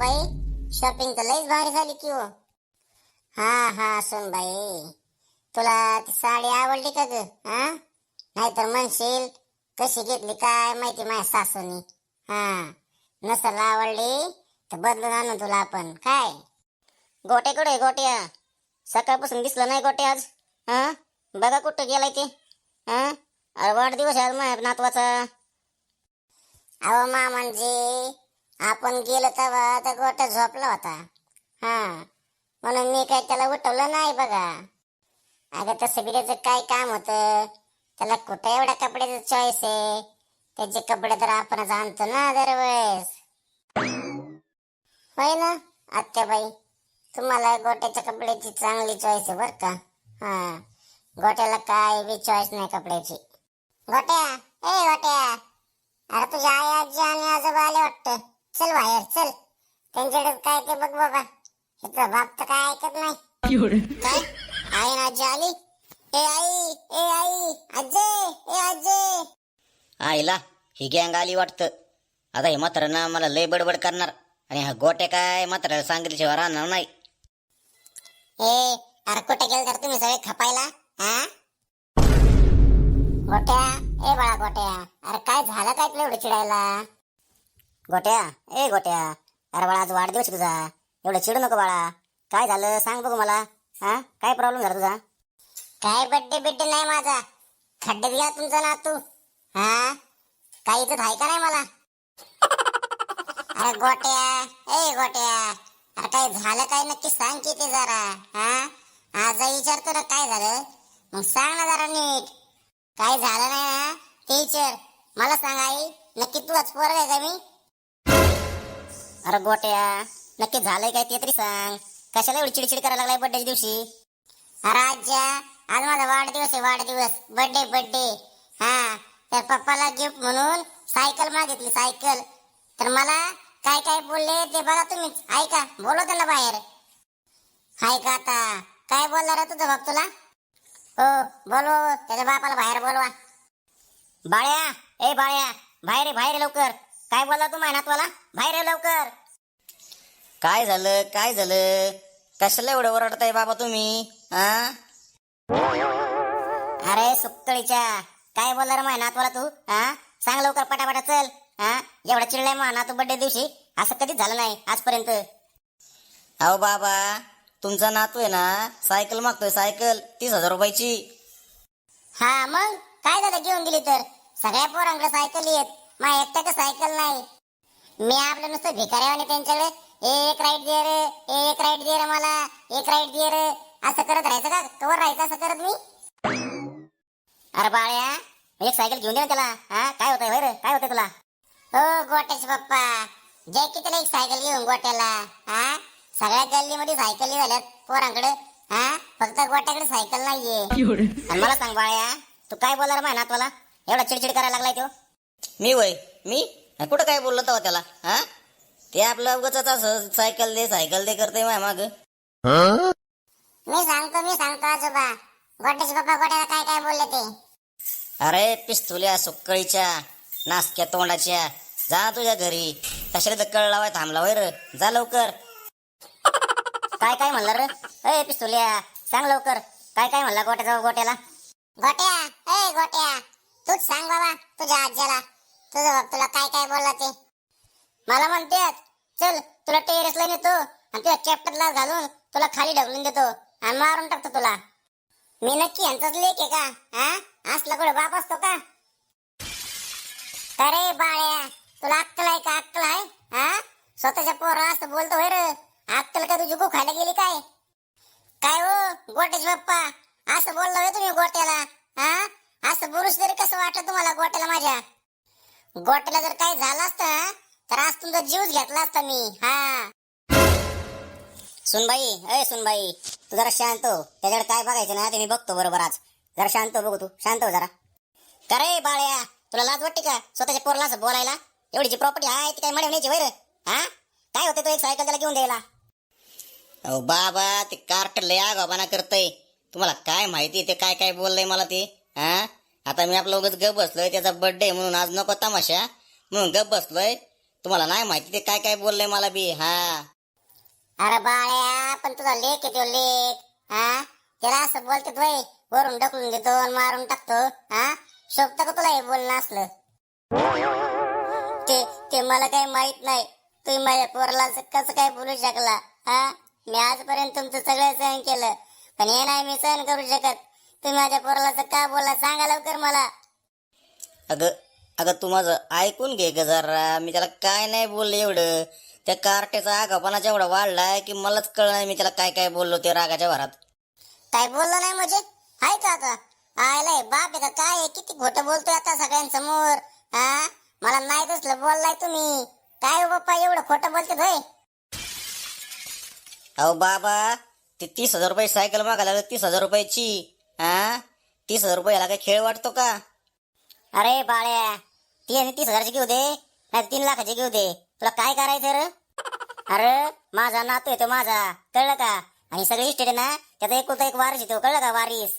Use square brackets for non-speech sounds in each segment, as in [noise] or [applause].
बाई शॉपिंग तर लईच भारी झाली की हो. हा हा सुन बाई तुला ती साडी आवडली का ग? हा? नाहीतर म्हणशील कशी घेतली काय माहिती माझ्या सासूनी? हा नसल आवडली तर बदलून आणू तुला आपण. काय? गोटे कुठे गोट्या सकाळपासून दिसलं नाही गोटे आज. हा? बघा कुठं गेलाय ते. हा? अरे वाढदिवस आहे आज माझ्या नातवाचा. अहो मामांजी आपण गेलो तेव्हा तर गोटा झोपला होता. हा म्हणून मी काय त्याला उठवलं नाही बघा. अगं तसं बी त्याचं काय काम होतं? त्याला कुठं एवढ्या कपड्याचं चॉईस आहे? त्याचे कपडे तर आपणच आणतो ना दरवेळेस. होय ना आत्याबाई? तुम्हाला गोट्याच्या कपड्याची चांगली चॉईस आहे बर का. हा गोट्याला काय बी चॉईस नाही कपड्याची. गोट्या ए गोट्या! अरे तुझ्या आई आजी आणि आजोबा आले वाटतं. चल बाहेर चल. त्यांच्याकडे काय ते बघ बाबा. ह्याचा बाप तर काय ऐकत नाही. काय? आई ना आजी आली? ए आई ए आई आजे ए आजे. आईला ही गँग आली वाटतं. आता हे म्हाताऱ्यानं मला लय बडबड करणार. आणि हा गोट्या काय म्हाताऱ्याला सांगितल्याशिवाय राहणार नाही. ए अरे कुठे गेल तर तुम्ही सगळे खपायला? हा गोट्या? ए बाळा गोट्या. अरे काय झालं काय तुला एवढं चिडायला? गोट्या ए गोट्या अरे बाळा आज वाढदिवस आहे तुझा. एवढं चिडू नको बाळा. काय झालं? सांग बघू मला. हा? काय प्रॉब्लेम झाला तुझा? काय बड्डे बिड्डे नाही माझा. खड्ड्यात गेला तुमचा नातू. हा? काही इथं आहे का नाही मला? अरे गोट्या ए गोट्या. अरे काय झालं काय? नक्की सांग की ते जरा. हा? आज विचारतो ना काय झालं. मग सांग ना जरा नीट. काय झालं नाही ना ते विचार मला सांग आई. नक्की तूच पोरग आहे का मी? अरे गोट्या नक्की झालंय काय ते तरी सांग. कशाला एवढी चिडचिड करायला लागलाय बर्थडे दिवशी? अरे आज्या आज माझा वाढदिवस आहे वाढदिवस. बर्थडे बर्थडे हा तर पप्पाला गिफ्ट म्हणून सायकल मागितली सायकल. तर मला काय काय बोलले ते बघा तुम्हीच. ऐका बोलो त्याला बाहेर. हाय का आता? काय बोलला रे तुझा बाप तुला? हो बोलव. त्याच्या बापाला बाहेर बोलवा. बाळ्या ए बाळ्या बाहेर बाहेर लवकर. काय बोलला तू नातवाला बाहेर ये लवकर. काय झालं? काय झालं? कशाला एवढं ओरडताय बाबा तुम्ही? हा? अरे सुक्कळीच्या काय बोलला रे नातवाला तू? हा? सांग लवकर पटापटा चल. हा? एवढा चिडलाय माझा नातू बर्थडे दिवशी? असं कधीच झालं नाही आजपर्यंत. अहो बाबा तुमचा नातू आहे ना सायकल मागतोय सायकल तीस हजार रुपयाची. हा मग? काय झालं? घेऊन दिली तर? सगळ्या पोरांकडे सायकल येत माझ्या एकट्याकडे सायकल नाही. मी आपलं नुसतं भिकाऱ्यावाने त्यांच्याकडे एक राईट दे रे एक राईट दे रे मला एक राईट दे रे. असं करत राहायचं का? कवर राहायचं असं करत मी? अरे बाळ्या एक सायकल घेऊन दे ना त्याला. हा काय होतंय होय रे? काय होतंय तुला? हो गोट्याचे पप्पा. जय की त्याला एक सायकल घेऊन गोट्याला? हा? सगळ्या गल्लीमध्ये सायकली झाल्यात पोरांकडे. हा? फक्त गोट्याकडे सायकल नाहीये. आणि मला सांग बाळ्या तू काय बोलणार रे माझ्या नातवाला? एवढा चिडचिड करायला लागलाय तो मी वय. मी? कुठं काय बोललो तेव्हा त्याला? हा? ते आपलं उगाच असं सायकल दे सायकल दे करते माझ्या माग. मी सांगतो मी सांगतो आजोबा. गोट्याचे गोट्याला काय काय बोलले ते? अरे पिस्तुल्या सुक्कळीच्या नासक्या तोंडाच्या. जा तुझ्या घरी. कशाला तर कळ लावाय थांबला वैर जा लवकर. काय काय म्हणलं रे? ए पिस्तुल्या सांग लवकर. काय काय म्हणला गोट्याचा गोट्याला? गोट्या? ए गोट्या. तूच सांग बाबा तुझ्या आज्याला. तुझं बाप तुला काय काय बोलला ते मला म्हणते चल तुला टेरेसला नेतो आणि तुझ्या चॅप्टरला घालून तुला खाली ढकलून देतो आणि मारून टाकतो तुला. मी नक्की यांचाच लेख आहे का? हा? असला कुठे बाप असतो का? अरे बाळ्या तुला अक्कल आहे का? अक्कल आहे? हा? स्वतःच्या पोरा असं बोलतो होय रे. अक्कल का तुझी खायला गेली काय? काय हो गोट्याचे बाप्पा? असं बोललो होय तुम्ही गोट्याला? हा? असं बुरुष तरी कसं वाटत तुम्हाला गोट्याला माझ्या? गोट्याला जर काही झालं असत तर आज तुमचा जीवच घेतला असता मी. हा. सुनबाई अय सुनबाई तू जरा शांत हो. त्याच्याकडे काय बघायचं ना ते मी बघतो बरोबर आज. जरा शांत हो बघू तू. शांत हो जरा. का रे बाळ्या तुला लाज वाटते का? स्वतःच्या पोरला असं बोलायला? एवढी जी प्रॉपर्टी आहे ती काय मिळवण्याची वैर? हा? काय होते तो एक सायकल त्याला घेऊन द्यायला? अहो बाबा ते कार्ट लय आगाबाना करतय. तुम्हाला काय माहिती ते काय काय बोललंय मला ते? हा? आता मी आपलं उगाच गप बसलोय त्याचा बर्थडे म्हणून आज नको तमाशा. म्हणून गप बसलोय. तुम्हाला नाही माहिती ते काय काय बोललंय मला बी हा. अरे बाळ्या पण तुझा लेख येतो लेख हा? त्याला असं बोलते वय वरून ढकलून देतो आणि मारून टाकतो हा? शोभत का तुला हे बोलणं असलं? ते ते मला काही माहीत नाही. तुम्ही माझ्या पोराला कसं काय बोलू शकला हा? मी आजपर्यंत तुमचं सगळं सहन केलं पण हे नाही मी सहन करू शकत. तुम्ही माझ्या पोराला का बोलला सांगा लवकर मला. अगं अगं तू माझं ऐकून घे ग जरा. मी त्याला काय नाही बोलले एवढं. त्या कार्टेचा आगापणाचा एवढा वाढलाय की मलाच कळ नाही मी त्याला काय काय बोललो ते रागाच्या भरात. काय बोललो नाही म्हणजे? हाय का आता? आयलाय बाप आहे का? काय आहे? किती खोटं बोलतोय आता सगळ्यांसमोर. हा मला नाही तसलं बोललाय तुम्ही. काय हो बाप्पा एवढं खोटं बोलते भाई अहो बाबा ते तीस हजार रुपये सायकल मागायला लागलं तीस हजार रुपयाची. हा? तीस हजार रुपये याला काय खेळ वाटतो का? अरे बाळ्या ती आणि तीस हजारची घेऊ दे नाही तीन लाखाची घेऊ दे. तुला काय करायचं रे? अरे माझा नातू येतो माझा कळलं का? आणि सगळी इस्टेट आहे ना त्याचा एकुलता एक वारीस येतो कळलं का वारीस?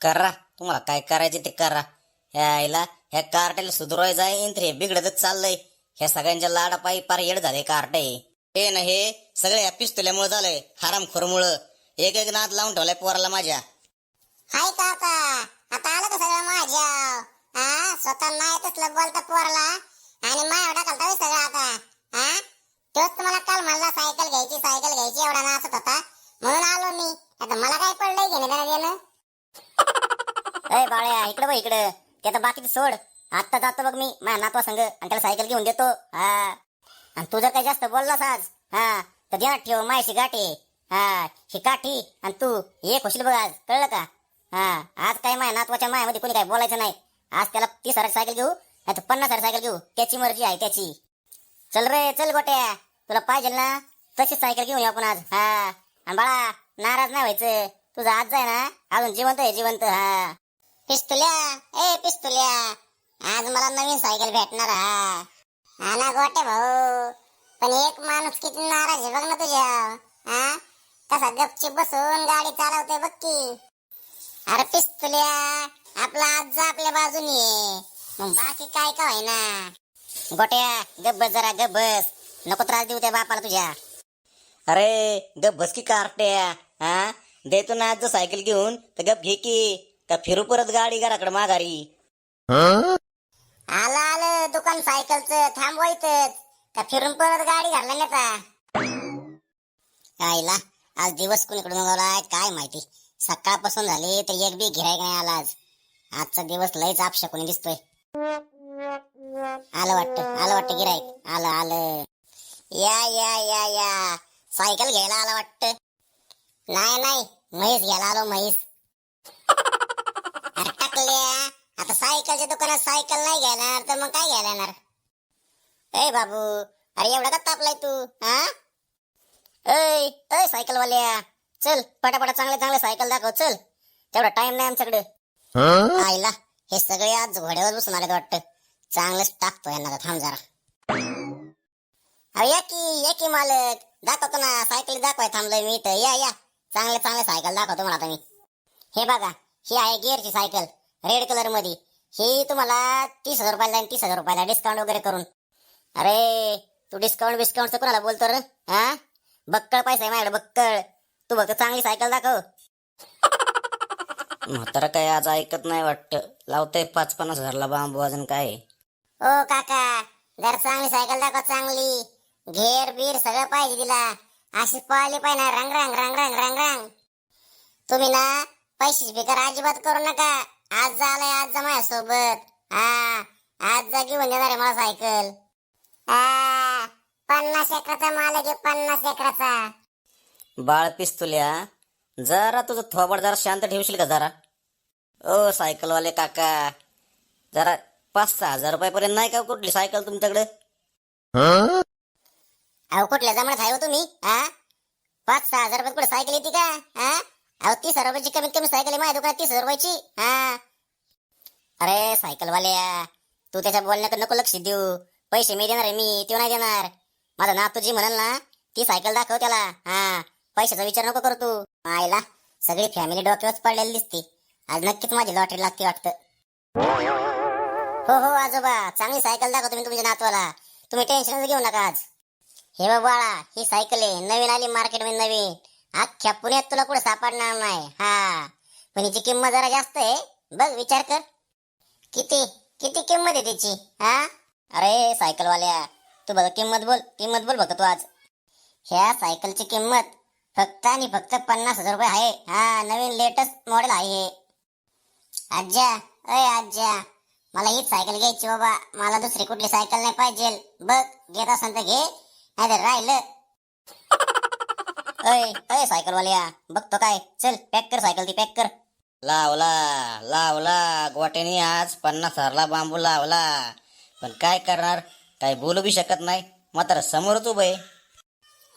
करा. तुम्हाला काय करायचे ते करा. ह्या आईला ह्या कार्टेला सुधरवाय जाईन तर हे बिघडतच चाललंय. ह्या सगळ्यांच्या लाडा पायी पार येड झाले कार्टे. हे ना हे सगळे पिस्तुल्यामुळे झालंय हरामखोरमुळं. एक एक नाद लावून ठेवलाय पोराला माझ्या. हाय काका आता आलं का सगळं माझ्या? हा स्वतः नाही तसलं बोलता पोरला. आणि माय एवढा करता सगळं आता. हा तोच तुम्हाला काल म्हणला सायकल घ्यायची सायकल घ्यायची एवढा नाचत होता. म्हणून आलो मी. आता मला काय पडलंय घेणे देणं [laughs] देणं? अय बाळ्या इकडे बघ इकडे. ते तर बाकीचं सोड. आत्ता जातो बघ मी माझ्या नातवा संग आणि त्याला सायकल घेऊन देतो. हा. आणि तू जर काही जास्त बोललास आज हा तर ध्यानात ठेव मायशी गाठी. हा ही काठी आणि तू एक होशील बघ आज. कळलं का? हा आज काय माया नातवाच्या मायामध्ये कोणी काय बोलायचं नाही. आज त्याला तीस हजार सायकल घेऊ नाही तर पन्नास हजार सायकल घेऊ. त्याची मर्जी आहे त्याची. चल रे चल गोट्या. तुला पाहिजे ना तशीच सायकल घेऊन येऊ आपण आज. हा. आणि बाळा नाराज नाही व्हायचं. तुझा आज जाय ना अजून जिवंत आहे जिवंत. हा. पिस्तुल्या. ए पिस्तुल्या. आज मला नवीन सायकल भेटणार हा हा. ना गोटे भाऊ. पण एक माणूस किती नाराज आहे बघ ना तुझ्या. हा? कसा गपचूप बसून गाडी चालवते बघ की. अरे पिस्तुल्या आपला आज आपल्या बाजूनी आहे. मग बाकी काय का ना गोट्या गब्बस जरा गब्बस नको त्रास देऊ त्या बापाला तुझ्या. अरे गप बस की कार्ट्या. हा देतो ना आज सायकल घेऊन तर गप घे की. का फिरू परत गाडी घराकडे माघारी. आलं आलं दुकान सायकलचं. थांबवायचंच का फिरून परत गाडी घालला नेता आईला आज दिवस कुणीकडून उगवलाय काय माहिती. सकाळपासून झाले तर एक बी गिरायक नाही आला आज. आजचा दिवस लयच आपशा शकून दिसतोय. आलं वाटतं आलं वाटतं गिरायक आलं आलं. या या या या. सायकल घ्यायला आला वाटतं. नाही नाही. म्हैस घ्यायला आलो म्हैस. टाकल्या. आता सायकलच्या दुकानात सायकल नाही घेणार तर मग काय घ्यायला येणार? ए बाबू अरे एवढा का तापलाय तू हा ऐ सायकल वाल्या चल पटापटा चांगले चांगले सायकल दाखव चल. तेवढा टाइम नाही आमच्याकडे. आईला हे सगळे आज घोड्यावर बसून आलेत वाटतं. चांगलंच टाकतो यांना थांब जरा. अरे या की या की मालक. दाखवतो ना सायकल दाखवाय थांबलोय मी इथं. या या. चांगले चांगले सायकल दाखवतो मला आता मी. हे बघा ही आहे गिअरची सायकल रेड कलरमध्ये ही तुम्हाला तीस हजार रुपयाला आणि तीस हजार रुपयाला डिस्काउंट वगैरे करून. अरे तू डिस्काउंट बिस्काउंट कोणाला बोलतो रे? हा? बक्कळ पैसा आहे माझ्याकडे बक्कळ. तू फक्त चांगली सायकल दाखव. [laughs] म्हातारा काय आज ऐकत नाही वाटतं. लावतंय पाच पन्नास हजारला बांबू अजून काय. ओ काका. जर चांगली सायकल दाखव चांगली. घेर बीर सगळं पाहिजे तिला. अशीच पळाली पाहिजे ना रंग रंग रंग रंग रंग रंग. तुम्ही ना पैशाची फिकर अजिबात करू नका. आज झालंय आज जा माझ्यासोबत. हा आज जा घेऊन देणार आहे मला सायकल. हा, पन्नास एकराचा माल घे पन्नास एकराचा. बाळ पिस्तुल्या. जरा तुझं थोबड जरा शांत ठेवशील का जरा? ओ सायकलवाले काका. जरा पाच सहा हजार रुपयापर्यंत नाही का हो कुठली सायकल तुमच्याकडे? अहो कुठल्या जमण्यात आहे हो तुम्ही? हा पाच सहा हजार रुपये कुठे सायकल येते का? हा अहो तीस हजार रुपयाची कमीत कमी सायकल आहे माझ्या दुकानात तीस हजार रुपयाची. हा अरे सायकलवाल्या तू त्याच्या बोलण्याकडे नको लक्ष देऊ. पैसे मी देणार आहे मी तो नाही देणार. माझा नातू जी म्हणाल ना ती सायकल दाखव त्याला. हा पैशाचा विचार नको करू तू. आईला सगळी फॅमिली डोक्यावर पडलेली दिसते. आज नक्कीच माझी लॉटरी लागते वाटतं. हो हो आजोबा चांगली सायकल दाखव तुम्ही तुमच्या नातवाला. तुम्ही टेन्शन घेऊ नका आज. हे बाळा ही सायकल आहे. नवीन आली मार्केटमध्ये नवीन. अख्ख्या पुण्यात तुला कुठे सापडणार नाही. हा. पण हिची किंमत जरा जास्त आहे. बघ विचार कर. किती? किती किंमत आहे त्याची हा? अरे सायकलवाल्या तू बघ किंमत बोल. किंमत बोल बघ तू आज. ह्या सायकलची किंमत फक्त आणि फक्त पन्नास हजार रुपये आहे. हा नवीन लेटेस्ट मॉडेल आहे हे. आज्या अय आज्या मला हीच सायकल घ्यायची बाबा. मला दुसरी कुठली सायकल नाही पाहिजे. बघ घेत असेल तर घे. नाही राहिलं. [laughs] अय अय सायकलवाल्या बघतो काय. चल पॅक कर सायकल ती पॅक कर. लावला लावला. गोट्याने आज पन्नास हजारला बांबू लावला. पण काय करणार? काय बोलू बी शकत नाही. मात्र समोरच उभं आहे.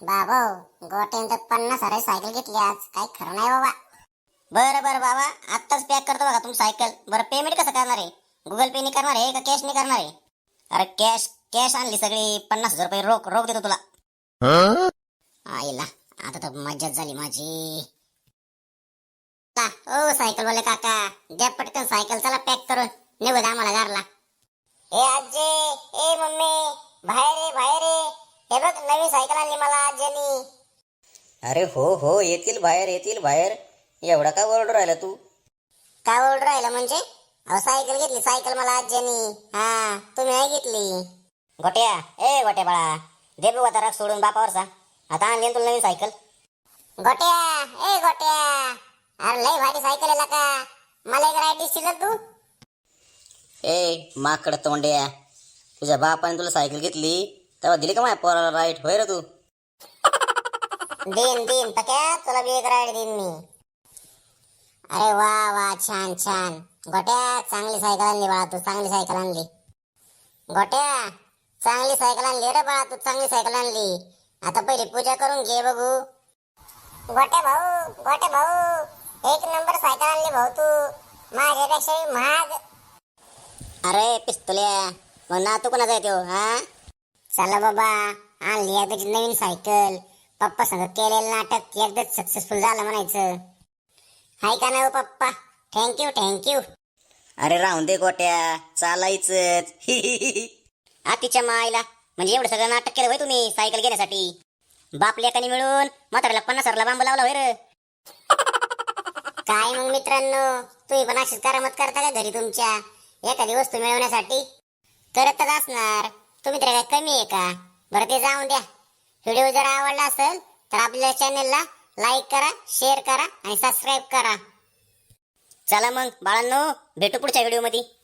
बाबा गोट्याने तर पन्नास हजार सायकल घेतली आज. काय खरं नाही बाबा. बरं बरं बाबा आत्ताच पॅक करतो बघा तुमची सायकल. बरं पेमेंट कसं करणार आहे? गुगल पे नी करणार आहे का कॅश नी करणार आहे? अरे कॅश कॅश आणली सगळी. पन्नास हजार रुपये रोख रोख देतो तुला. आईला आता तर मज्जाच झाली माझी. का ओ सायकल वाले काका द्या पटकन सायकल चला पॅक करून. निघू आम्हाला घरला. ए आजे ए मम्मी बाहेर ये बाहेर ये. हे बघ नवीन सायकल आणली मला आज्यानी अरे हो हो येतील बाहेर येतील बाहेर. एवढा का ओरडू राहिला तू? काय ओरड राहिलं म्हणजे? अहो सायकल घेतली सायकल मला आज्यानी हा तुम्ही नाही घेतली. गोट्या ए गोट्या बाळा. दे बघू आता राग सोडून बापावरचा आता आणली ना तुला नवीन सायकल गोट्या ए गोट्या. अरे लय भारी सायकल आहे का मला एक राईड दिसशील तू? ए माकड तोंड्या. तुझ्या बापाने तुला सायकल घेतली. तेव्हा दिली का माझ्या पोराला राईट? होय रे तू. देन देन पक्या तुला बी एक राईड देईन मी. अरे वा वा छान छान. गोट्या चांगली सायकल आणली बाळा तू चांगली सायकल आणली. गोट्या चांगली सायकल आणली रे बाळा तू चांगली सायकल आणली. आता पहिली पूजा करून घे बघू. गोट्या भाऊ गोट्या भाऊ एक नंबर सायकल आणली भाऊ तू. माझ्यापेक्षा महाग. अरे पिस्तुल्या मग ना तू कोणाचा येतो हा? चला बाबा आणली त्याची नवीन सायकल पप्पा संग केलेलं नाटक एकदाच सक्सेसफुल झालं म्हणायचं. हाय का ना हो पप्पा? थँक्यू थँक्यू अरे राहून दे गोट्या चालायचंच. [laughs] आतीच्या मायला. म्हणजे एवढं सगळं नाटक केलं होय तुम्ही सायकल घेण्यासाठी. बाप लेकानी मिळून म्हाताऱ्याला पन्नास हजारला बांबू लावला होय रे. [laughs] काय मग मित्रांनो तुम्ही पण अशीच करामत करता का घरी तुमच्या? एखादी वस्तू मिळवण्यासाठी? करतच असणार. तुम्ही तर काय कमी आहे का? बरं ते जाऊन द्या. व्हिडिओ जर आवडला असेल तर आपल्या चॅनलला लाईक करा शेअर करा आणि सबस्क्राईब करा. चला मग बाळांनो भेटू पुढच्या व्हिडिओमध्ये.